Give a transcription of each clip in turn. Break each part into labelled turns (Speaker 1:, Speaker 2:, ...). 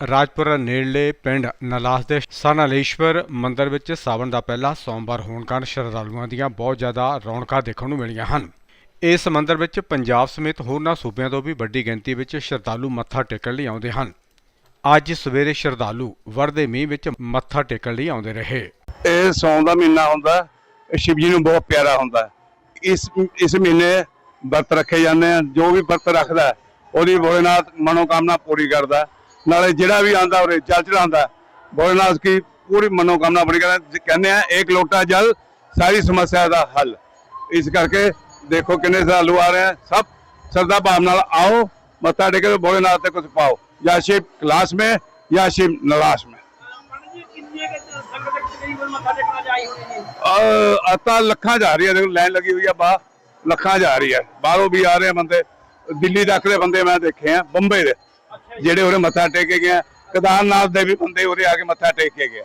Speaker 1: ਰਾਜਪੁਰਾ ਨੇੜਲੇ ਪਿੰਡ ਨਲਾਸ ਦੇ ਸਨਾਲੇਸ਼ਵਰ ਮੰਦਿਰ ਵਿੱਚ ਸਾਵਣ ਦਾ ਪਹਿਲਾ ਸੋਮਵਾਰ ਹੋਣ ਕਾਰਨ ਸ਼ਰਧਾਲੂਆਂ ਦੀਆਂ ਬਹੁਤ ਜ਼ਿਆਦਾ ਰੌਣਕਾਂ ਦੇਖਣ ਨੂੰ ਮਿਲੀਆਂ ਹਨ। ਇਸ ਮੰਦਿਰ ਵਿੱਚ ਪੰਜਾਬ ਸਮੇਤ ਹੋਰਨਾਂ ਸੂਬਿਆਂ ਤੋਂ ਵੀ ਵੱਡੀ ਗਿਣਤੀ ਵਿੱਚ ਸ਼ਰਧਾਲੂ ਮੱਥਾ ਟੇਕਣ ਲਈ ਆਉਂਦੇ ਹਨ। ਅੱਜ ਸਵੇਰੇ ਸ਼ਰਧਾਲੂ ਵਰਦੇ ਮੀਂਹ ਵਿੱਚ ਮੱਥਾ ਟੇਕਣ ਲਈ ਆਉਂਦੇ ਰਹੇ।
Speaker 2: ਇਹ ਸੌਣ ਦਾ ਮਹੀਨਾ ਹੁੰਦਾ ਸ਼ਿਵ ਜੀ ਨੂੰ ਬਹੁਤ ਪਿਆਰਾ ਹੁੰਦਾ। ਇਸ ਇਸ ਮਹੀਨੇ ਵਰਤ ਰੱਖੇ ਜਾਂਦੇ ਆ, ਜੋ ਵੀ ਵਰਤ ਰੱਖਦਾ, ਉਹਦੀ ਭੋਲੇਨਾਥ ਮਨੋਕਾਮਨਾ ਪੂਰੀ ਕਰਦਾ। ਨਾਲੇ ਜਿਹੜਾ ਵੀ ਆਂਦਾ ਉਹਰੇ ਚਲ ਚੜਾਉਂਦਾ। ਭੋਲੇਨਾਥ ਕੀ ਪੂਰੀ ਮਨੋਕਾਮਨਾ ਬੜੀ ਕਹਿੰਦੇ ਕਹਿੰਦੇ ਆ, ਇੱਕ ਲੋਟਾ ਜਲ, ਸਾਰੀ ਸਮੱਸਿਆ ਦਾ ਹੱਲ। ਇਸ ਕਰਕੇ ਦੇਖੋ ਕਿੰਨੇ ਸਾਲੂ ਆ ਰਹੇ ਸਭ ਸਰਦਾ ਭਾਵ ਨਾਲ ਆਓ, ਮੱਥਾ ਟੇਕੇ ਭੋਲੇਨਾਥ ਤੇ ਕੁਝ ਪਾਓ। ਜਾਂ ਸ਼ਿਵ ਕਲਾਸ ਮੇ, ਜਾਂ ਸ਼ਿਵ ਨਲਾਸ ਮੇ। ਅਤਾ ਲੱਖਾਂ ਜਾ ਰਹੀ ਹੈ, ਦੇਖੋ ਲਾਈਨ ਲੱਗੀ ਹੋਈ ਆ, ਬਾ ਲੱਖਾਂ ਜਾ ਰਹੀ ਹੈ। ਬਾਹਰੋਂ ਵੀ ਆ ਰਹੇ ਬੰਦੇ। ਦਿੱਲੀ ਤੱਕ ਦੇ ਬੰਦੇ ਮੈਂ ਦੇਖੇ ਆ ਬੰਬੇ ਦੇ। ਜਿਹੜੇ ਉਰੇ ਮੱਥਾ ਟੇਕ ਕੇ ਗਏ ਆ ਕੇਦਾਰਨਾਥ ਦੇ ਵੀ ਬੰਦੇ ਉਰੇ ਆ ਕੇ ਮੱਥਾ ਟੇਕ ਕੇ ਗਏ ਆ।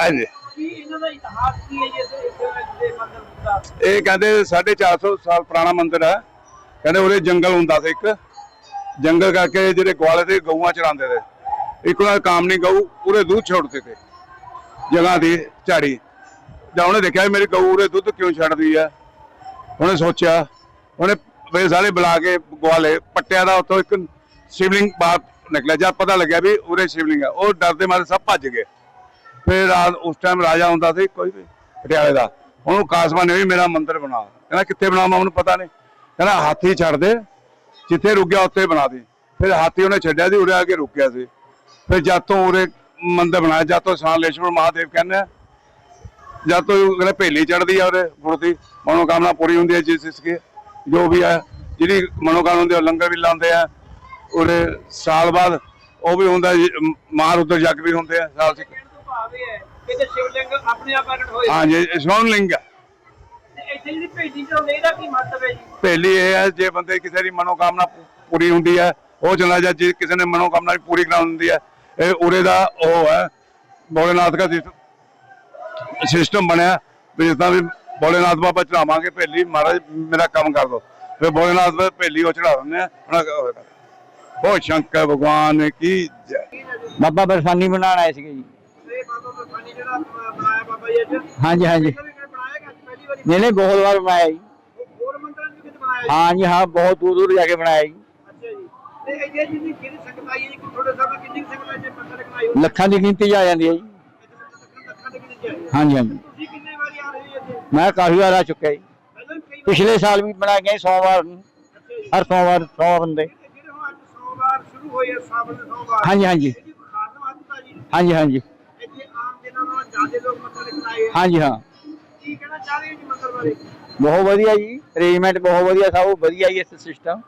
Speaker 2: ਹਾਂਜੀ।
Speaker 3: ਕੀ ਇਹਨਾਂ ਦਾ ਇਤਿਹਾਸ ਕੀ ਹੈ ਜੀ ਇਸ ਇਸ ਦੇ ਮੰਦਿਰ ਦਾ
Speaker 2: ਇਹ ਕਹਿੰਦੇ 450 ਸਾਲ ਪੁਰਾਣਾ ਮੰਦਿਰ ਹੈ। ਕਹਿੰਦੇ ਉਰੇ ਜੰਗਲ ਹੁੰਦਾ ਸੀ ਇੱਕ। ਜੰਗਲ ਕਰਕੇ ਜਿਹੜੇ ਗਵਾਲੇ ਤੇ ਗਊਆਂ ਚਰਾਉਂਦੇ ਤੇ। ਇੱਕ ਉਹਨਾਂ ਦਾ ਕੰਮ ਨਹੀਂ ਗਊ ਪੂਰੇ ਦੁੱਧ ਛੋੜਦੇ ਤੇ ਜਗ੍ਹਾ ਦੀ ਝਾੜੀ। ਜਾਂ ਉਹਨੇ ਦੇਖਿਆ ਮੇਰੀ ਗਊ ਉਰੇ ਦੁੱਧ ਕਿਉਂ ਛੱਡਦੀ ਆ ਉਹਨੇ ਸੋਚਿਆ। ਉਹਨੇ ਵੇ ਸਾਰੇ ਬੁਲਾ ਕੇ ਗਵਾਲੇ ਪੱਟਿਆ ਦਾ ਉੱਥੋਂ ਇੱਕ ਸ਼ਿਵਲਿੰਗ ਬਾਹਰ ਨਿਕਲਿਆ ਜਦ ਪਤਾ ਲੱਗਿਆ ਵੀ ਉਰੇ ਸ਼ਿਵਲਿੰਗ ਆ, ਉਹ ਡਰਦੇ ਮਾਰੇ ਸਭ ਭੱਜ ਗਏ। ਫਿਰ ਰਾਤ ਉਸ ਟਾਈਮ ਰਾਜਾ ਹੁੰਦਾ ਸੀ ਕੋਈ ਵੀ ਪਟਿਆਲੇ ਦਾ, ਉਹਨੂੰ ਕਾਸਮਾ ਨੇ ਵੀ ਮੇਰਾ ਮੰਦਿਰ ਬਣਾ ਕਹਿੰਦਾ, ਕਿੱਥੇ ਬਣਾਵਾਂ, ਉਹਨੂੰ ਪਤਾ ਨਹੀਂ? ਕਹਿੰਦਾ, ਹਾਥੀ ਛੱਡ ਦੇ, ਜਿੱਥੇ ਰੁਕ ਗਿਆ ਉੱਥੇ ਬਣਾ ਦੇ। ਫਿਰ ਹਾਥੀ ਉਹਨੇ ਛੱਡਿਆ ਸੀ, ਉਰੇ ਆ ਕੇ ਰੁਕਿਆ ਸੀ। ਫਿਰ ਜਦ ਤੋਂ ਉਰੇ ਮੰਦਿਰ ਬਣਾਇਆ, ਜਦ ਤੋਂ ਸਾਲੇਸ਼ਵਰ ਮਹਾਦੇਵ ਕਹਿੰਦੇ ਆ, ਜਦ ਤੋਂ ਕਹਿੰਦੇ ਭੇਲੀ ਚੜਦੀ ਆ ਉਰੇ ਗੁਰਦੀ, ਮਨੋਕਾਮਨਾ ਪੂਰੀ ਹੁੰਦੀ ਹੈ ਜਿਸ ਇਸ ਕੇ ਜੋ ਵੀ ਹੈ, ਜਿਹੜੀ ਮਨੋਕਾਮਨਾ ਹੁੰਦੀ ਹੈ, ਉਹ ਲੰਗਰ ਵੀ ਲਾਉਂਦੇ ਆ ਉਰੇ ਸਾਲ ਬਾਅਦ ਉਹ ਵੀ ਹੁੰਦਾ ਮਾਰ ਉਧਰ ਜੱਗ ਵੀ ਹੁੰਦੇ ਆ ਸਾਲ ਚ
Speaker 3: ਕਹਿਣ ਤੋਂ ਭਾਵ ਇਹ ਹੈ ਕਿ ਜੇ ਸ਼ਿਵਲਿੰਗ ਆਪਣੇ ਆਪ ਪ੍ਰਗਟ ਹੋਏ
Speaker 2: ਹਾਂ ਜੀ ਸੋਨ ਲਿੰਗ ਹੈ
Speaker 3: ਤੇ ਇੱਥੇ ਜਿਹੜੀ ਭੇਜੀ ਚੜਾਉਂਦੇ ਇਹਦਾ ਕੀ ਮਹੱਤਵ ਹੈ ਜੀ?
Speaker 2: ਪਹਿਲੀ ਇਹ ਹੈ ਜੇ ਬੰਦੇ ਕਿਸੇ ਦੀ ਮਨੋਕਾਮਨਾ ਪੂਰੀ ਹੁੰਦੀ ਹੈ ਉਹ ਚਲਾ ਜਾ ਜੇ ਕਿਸੇ ਨੇ ਮਨੋਕਾਮਨਾ ਵੀ ਪੂਰੀ ਕਰਾਉਣੀ ਹੁੰਦੀ ਹੈ ਇਹ ਉਰੇ ਦਾ ਉਹ ਹੈ ਭੋਲੇਨਾਥ ਦਾ ਸਿਸਟਮ ਬਣਿਆ ਵੀ ਜਿੱਦਾਂ ਵੀ ਭੋਲੇਨਾਥ ਬਾਬਾ ਚੜਾਵਾਂਗੇ ਪਹਿਲੀ ਮਹਾਰਾਜ ਮੇਰਾ ਕੰਮ ਕਰ ਦੋ। ਫਿਰ ਭੋਲੇਨਾਥ ਪਹਿਲੀ ਉਹ ਚੜਾ ਦਿੰਦੇ ਆ ਉਹਨਾਂ ਬਹੁਤ ਸ਼ੰਕਰ ਭਗਵਾਨ ਕੀ ਜੈ
Speaker 4: ਬਾਬਾ ਬਰਸਾਨੀ ਬਣਾਉਣ ਆਏ ਸੀਗੇ ਜੀ।
Speaker 3: ਇਹ ਬਾਬਾ ਬਸਾਨੀ ਜਿਹੜਾ ਅਹ, ਬਣਾਇਆ ਬਾਬਾ ਜੀ ਅੱਜ
Speaker 4: ਹਾਂਜੀ ਹਾਂਜੀ।
Speaker 3: ਵਾਰੀ?
Speaker 4: ਨਹੀਂ ਨਹੀਂ ਬਹੁਤ ਵਾਰ ਬਣਾਇਆ ਜੀ।
Speaker 3: ਹੋਰ ਮੰਦਿਰਾਂ 'ਚ ਵੀ ਕਿਤੇ ਬਣਾਇਆ ਜੀ?
Speaker 4: ਹਾਂ ਜੀ ਹਾਂ ਬਹੁਤ ਦੂਰ ਦੂਰ ਜਾ ਕੇ ਬਣਾਇਆ ਜੀ।
Speaker 3: ਹੈ ਹੈ
Speaker 4: ਲੱਖਾਂ ਦੀ ਗਿਣਤੀ 'ਚ ਆ ਜਾਂਦੀ ਹੈ ਜੀ।
Speaker 3: ਹੈ।
Speaker 4: ਹਾਂਜੀ ਹਾਂਜੀ।
Speaker 3: ਤੁਸੀਂ ਕਿੰਨੇ ਵਾਰੀ ਆ ਰਹੇ ਹੋ ਇੱਥੇ?
Speaker 4: ਮੈਂ ਕਾਫੀ ਵਾਰ ਆ ਚੁੱਕਿਆ ਜੀ।
Speaker 3: ਵਾਰ
Speaker 4: ਪਿਛਲੇ ਸਾਲ ਵੀ ਬਣਾ ਗਏ ਸੋਮਵਾਰ
Speaker 3: ਜੀ।
Speaker 4: ਹਰ ਸੋਮਵਾਰ 100 ਬੰਦੇ
Speaker 3: ਤੇ ਜਿਹੜੇ ਹੁਣ ਅੱਜ ਸੋਮਵਾਰ ਸ਼ੁਰੂ ਹੋਏ ਆ ਸਾਵਣ ਦੇ ਸੋਮਵਾਰ
Speaker 4: ਹਾਂਜੀ ਹਾਂਜੀ।
Speaker 3: ਇਹਦੀ ਕੋਈ ਖਾਸ ਮਹੱਤਤਾ ਜੀ
Speaker 4: ਹਾਂਜੀ ਹਾਂਜੀ।
Speaker 3: ਇੱਥੇ ਆਮ ਦਿਨਾਂ ਨਾਲੋਂ ਜ਼ਿਆਦਾ ਲੋਕ ਮੱਥਾ ਟੇਕਣ ਆਏ ਆ।
Speaker 4: ਹਾਂਜੀ ਹਾਂ।
Speaker 3: ਕੀ ਕਹਿਣਾ ਚਾਹ ਰਹੇ ਹੋ ਜੀ ਮੰਦਿਰ ਬਾਰੇ?
Speaker 4: ਬਹੁਤ ਵਧੀਆ ਜੀ। ਅਰੇਂਜਮੈਂਟ ਬਹੁਤ ਵਧੀਆ ਸਭ ਵਧੀਆ ਜੀ ਇਸ ਸਿਸਟਮ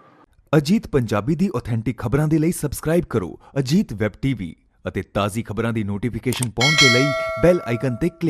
Speaker 5: ਅਜੀਤ ਪੰਜਾਬੀ ਦੀ ਆਥੈਂਟਿਕ ਖਬਰਾਂ ਦੇ ਲਈ ਸਬਸਕ੍ਰਾਈਬ ਕਰੋ ਅਜੀਤ ਵੈਬ ਟੀਵੀ ਅਤੇ ਤਾਜ਼ੀ ਖਬਰਾਂ ਦੀ ਨੋਟੀਫਿਕੇਸ਼ਨ ਪਾਉਣ ਦੇ ਲਈ ਬੈਲ ਆਈਕਨ ਤੇ ਕਲਿੱਕ